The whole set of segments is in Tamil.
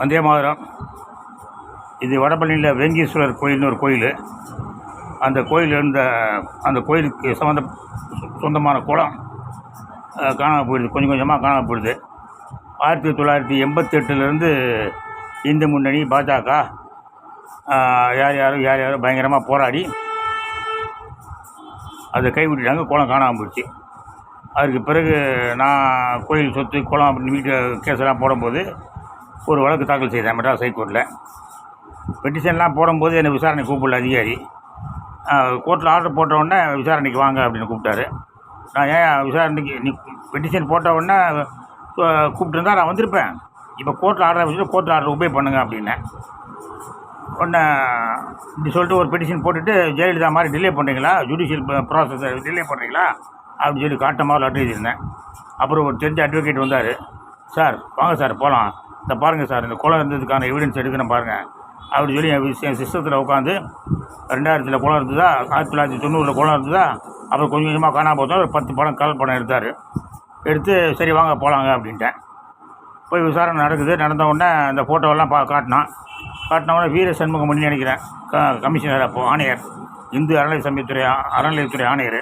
வந்தே மாதரம். இது வடபழனியில் வேங்கீஸ்வரர் கோயில்னு ஒரு கோயில். அந்த கோயில் இருந்த அந்த கோயிலுக்கு சம்மந்த சொந்தமான குளம் காணாமல் போயிடுது. கொஞ்சம் கொஞ்சமாக காணாம போயிடுது. ஆயிரத்தி தொள்ளாயிரத்தி எண்பத்தெட்டுலேருந்து இந்து முன்னணி பாஜக யார் யாரும் யார் யாரும் பயங்கரமாக போராடி அதை கைவிட்டுட்டாங்க. குளம் காணாமல் போயிடுச்சு. அதுக்கு பிறகு நான் கோயில் சொத்து குளம் அப்படின்னு வீட்டு கேஸெல்லாம் போடும்போது ஒரு வழக்கு தாக்கல் செய்தேன் மெட்ராஸ் ஹைகோர்ட்டில் பெட்டிஷன்லாம் போடும்போது என்னை விசாரணை கூப்பிடல அதிகாரி. கோர்ட்டில் ஆர்டர் போட்ட உடனே விசாரணைக்கு வாங்க அப்படின்னு கூப்பிட்டாரு. நான் ஏன் விசாரணைக்கு நீ பெட்டிஷன் போட்ட உடனே கூப்பிட்டுருந்தா நான் வந்திருப்பேன். இப்போ கோர்ட்டில் ஆர்டர் வச்சுட்டு கோர்ட்டில் ஆர்டர் உபே பண்ணுங்க அப்படின்னேன் உடனே இப்படி சொல்லிட்டு ஒரு பெட்டிஷன் போட்டுட்டு ஜெயலலிதா மாதிரி டிலே பண்ணுறீங்களா ஜுடிஷியல் ப்ராசஸை டிலே பண்ணுறீங்களா அப்படின்னு சொல்லி காட்ட மாதிரி லெட்டர் எழுதியிருந்தேன். அப்புறம் ஒரு தெரிஞ்ச அட்வொகேட் வந்தார். சார் வாங்க சார் போகலாம் இந்த பாருங்கள் சார் இந்த குளம் இருந்ததுக்கான எவிடன்ஸ் எடுக்கணும் பாருங்கள் அப்படி சொல்லி என் விஷயம் சிஸ்டத்தில் உட்காந்து ரெண்டாயிரத்தில் குளம் இருந்ததா ஆயிரத்தி தொள்ளாயிரத்தி தொண்ணூறில் குளம் இருந்ததா அப்புறம் கொஞ்சம் கொஞ்சமாக காணாமல் போதும் ஒரு பத்து படம் கலர் படம் எடுத்தார். எடுத்து சரி வாங்க போகலாங்க அப்படின்ட்டேன். போய் விசாரணை நடக்குது. நடந்த உடனே அந்த ஃபோட்டோவெல்லாம் பா காட்டினான். காட்டின உடனே வீர பண்ணி நினைக்கிறேன். க கமிஷனர் அப்போ ஆணையர். இந்து அறநிலை சமயத்துறை அறநிலையத்துறை ஆணையர்.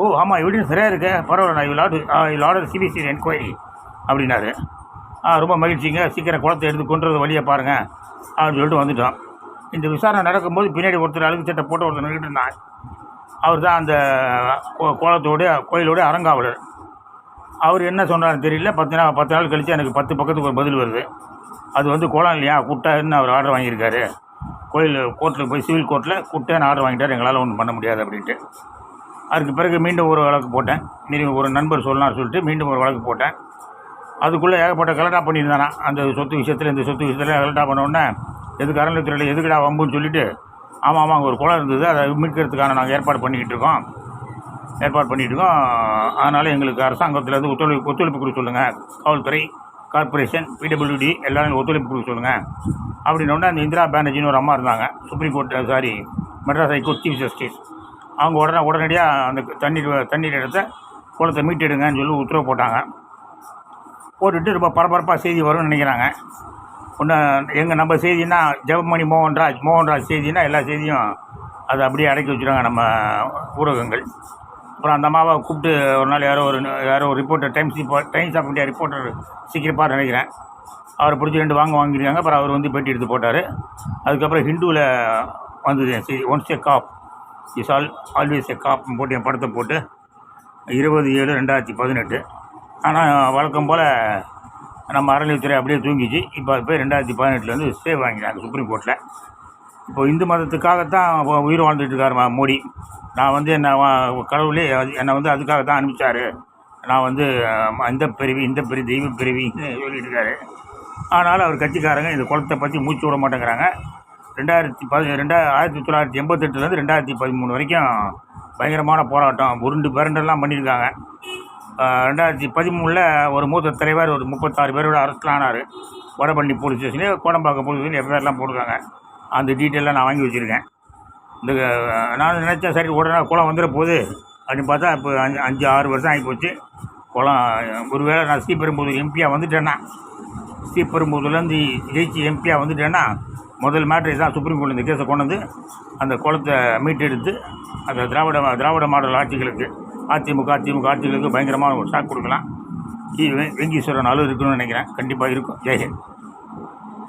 ஓ ஆமாம் எவிடன்ஸ் சரியாக இருக்கு. பரவாயில்ல நான் இவ்வளோ இவ்வளோ ஆர்டர் சிபிசிஐ என்கொயரி அப்படின்னாரு. ரொம்ப மகிழ்ச்சிங்க. சீக்கிரம் குளத்தை எடுத்து கொண்டுறது வழியை பாருங்கள் அப்படின்னு சொல்லிட்டு வந்துட்டோம். இந்த விசாரணை நடக்கும்போது பின்னாடி ஒருத்தர் அழுகு சட்டை போட்டு ஒருத்தர் நின்றுட்டு இருந்தான் அவர் தான் அந்த கோ- குளத்தோடைய கோயிலோடைய அறங்காவலர். அவர் என்ன சொன்னார்னு தெரியல. பத்து நாள் பத்து நாள் கழித்து எனக்கு பத்து பக்கத்துக்கு ஒரு பதில் வருது. அது வந்து குளம் இல்லையா? குட்டைன்னு அவர் ஆர்டர் வாங்கியிருக்காரு? கோயில் கோர்ட்டில் போய் சிவில் கோர்ட்டில் குட்டைன்னு ஆர்டர் வாங்கிட்டார். எங்களால் ஒன்றும் பண்ண முடியாது அப்படின்ட்டு. அதுக்கு பிறகு மீண்டும் ஒரு வழக்கு போட்டேன். மீறி ஒரு நண்பர் சொல்லலாம்னு சொல்லிட்டு மீண்டும் ஒரு வழக்கு போட்டேன். அதுக்குள்ளே ஏகப்பட்ட கலட்டா பண்ணியிருந்தானா. அந்த சொத்து விஷயத்தில் இந்த சொத்து விஷயத்தில் கலட்டா பண்ண உடனே எதுக்கு அறநிலையத்துறையில் எதுக்குடா வம்புன்னு சொல்லிட்டு ஆமாம் ஆமாம் அங்கே ஒரு குளம் இருந்தது. அதை மீட்கிறதுக்கான நாங்கள் ஏற்பாடு பண்ணிக்கிட்டு இருக்கோம். ஏற்பாடு பண்ணிகிட்டு இருக்கோம். அதனால் எங்களுக்கு அரசாங்கத்திலேருந்து ஒத்துழைப்பு ஒத்துழைப்பு கொடுக்க சொல்லுங்கள் காவல்துறை கார்ப்பரேஷன் பிடபிள்யூடி எல்லாரும் ஒத்துழைப்பு கொடுக்க சொல்லுங்கள் அப்படின்னோடனே அந்த இந்திரா பானர்ஜின்னு ஒரு அம்மா இருந்தாங்க. Supreme court sorry Madras high court chief justice அவங்க உடனே உடனடியாக அந்த தண்ணீர் தண்ணீர் இடத்த குளத்தை மீட்டெடுங்கன்னு சொல்லி உத்தரவு போட்டாங்க. போட்டுட்டு ரொம்ப பரபரப்பாக செய்தி வரும்னு நினைக்கிறாங்க. ஒன்று எங்கள் நம்ம செய்தின்னா ஜெபமணி மோகன்ராஜ் மோகன்ராஜ் செய்தின்னா எல்லா செய்தியும் அதை அப்படியே அடக்கி வச்சுருவாங்க நம்ம ஊடகங்கள். அப்புறம் அந்த அம்மாவை கூப்பிட்டு ஒரு நாள் யாரோ ஒரு யாரோ ஒரு reporter Times Times of India reporter சீக்கிரப்பாக நினைக்கிறேன். அவரை பிடிச்சி ரெண்டு வாங்க வாங்கியிருக்காங்க. அப்புறம் அவர் வந்து பேட்டி எடுத்து போட்டார். அதுக்கப்புறம் ஹிந்துவில் வந்தது என் once a cop is all always a cop போட்டு என் படத்தை போட்டு இருபது ஏழு ரெண்டாயிரத்தி பதினெட்டு. ஆனால் வழக்கம் போல் நம்ம அறநிலையத்துறை அப்படியே தூங்கிச்சு. இப்போ அது போய் ரெண்டாயிரத்தி பதினெட்டுலேருந்து ஸ்டே வாங்கினாங்க சுப்ரீம் கோர்ட்டில் இப்போ இந்து மதத்துக்காகத்தான் இப்போ உயிர் வாழ்ந்துட்டு இருக்காரு மோடி. நான் வந்து என்னை கடவுளே அது- என்னை வந்து அதுக்காக தான் அனுப்பிச்சாரு. நான் வந்து அந்த இந்த பிறவி இந்த பிரிவு தெய்வ பிறவின்னு சொல்லிட்டு இருக்காரு ஆனாலும் அவர் கட்சிக்காரங்க இந்த குளத்தை பற்றி மூச்சு விட மாட்டேங்கிறாங்க. ரெண்டாயிரத்தி பதி ரெண்டா ஆயிரத்தி தொள்ளாயிரத்தி எண்பத்தெட்டுலேருந்து ரெண்டாயிரத்தி பதிமூணு வரைக்கும் பயங்கரமான போராட்டம். உருண்டு பிறண்டெல்லாம் பண்ணியிருக்காங்க. ரெண்டாயிரத்தி பதிமூணில் ஒரு மூத்த தலைவர் ஒரு முப்பத்தாறு பேரோட அரெஸ்ட் ஆனார். வடபழனி போலீஸ் ஸ்டேஷன்லேயே கோடம்பாக்கம் போலீஸ் ஸ்டேஷன் எஃப்ஐஆர்லாம் போடுறாங்க அந்த டீட்டெயிலாம் நான் வாங்கி வச்சுருக்கேன். இந்த நான் நினச்சேன் சரி உடனே குளம் வந்துட போகுது அப்படின்னு பார்த்தா இப்போ அஞ்சு அஞ்சு ஆறு வருஷம் ஆகி போச்சு. குளம் ஒருவேளை நான் ஸ்ரீபெரும்புதூர் எம்பியாக வந்துட்டேன்னா ஸ்ரீபெரும்புதூர்லேருந்து ஜெயிச்சு எம்பியாக வந்துட்டேன்னா முதல் மேட்ரு தான் சுப்ரீம் கோர்ட் இந்த கேஸை கொண்டு வந்து அந்த குளத்தை மீட்டெடுத்து அந்த திராவிட திராவிட மாடல் ஆட்சிகளுக்கு அதிமுக அதிமுக ஆட்சிகளுக்கு பயங்கரமான ஒரு ஷாக் கொடுக்கலாம். வெங்கீஸ்வரன் அளவு இருக்குன்னு நினைக்கிறேன். கண்டிப்பாக இருக்கும். ஜெயஹிந்த்